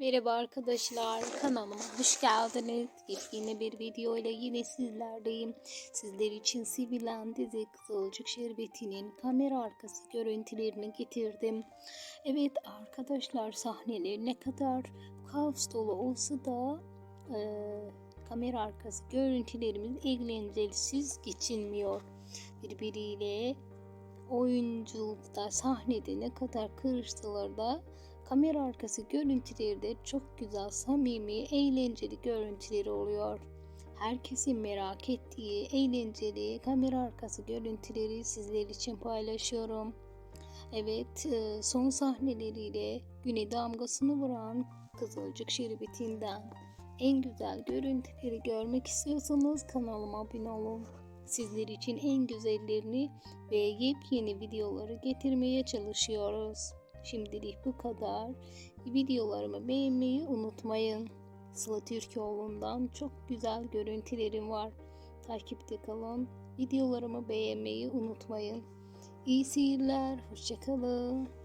Merhaba arkadaşlar kanalıma hoş geldiniz. Yeni bir video ile yine sizlerdeyim. Sizler için sevilen dizi Kızılcık Şerbeti'nin kamera arkası görüntülerini getirdim. Evet arkadaşlar sahneler ne kadar kaos dolu olsa da e, kamera arkası görüntülerimiz eğlencelisiz geçilmiyor. Birbiriyle oyunculukta sahnede ne kadar kırıştılar da kamera arkası görüntülerde çok güzel, samimi, eğlenceli görüntüleri oluyor. Herkesin merak ettiği eğlenceli kamera arkası görüntüleri sizler için paylaşıyorum. Evet, e, son sahneleriyle güne damgasını vuran Kızılcık Şerbeti'nden en güzel görüntüleri görmek istiyorsanız kanalıma abone olun. Sizler için en güzellerini ve yepyeni videoları getirmeye çalışıyoruz. Şimdilik bu kadar. Videolarımı beğenmeyi unutmayın. Sıla Türkoğlu'ndan çok güzel görüntülerim var. Takipte kalın. Videolarımı beğenmeyi unutmayın. İyi seyirler. Hoşçakalın.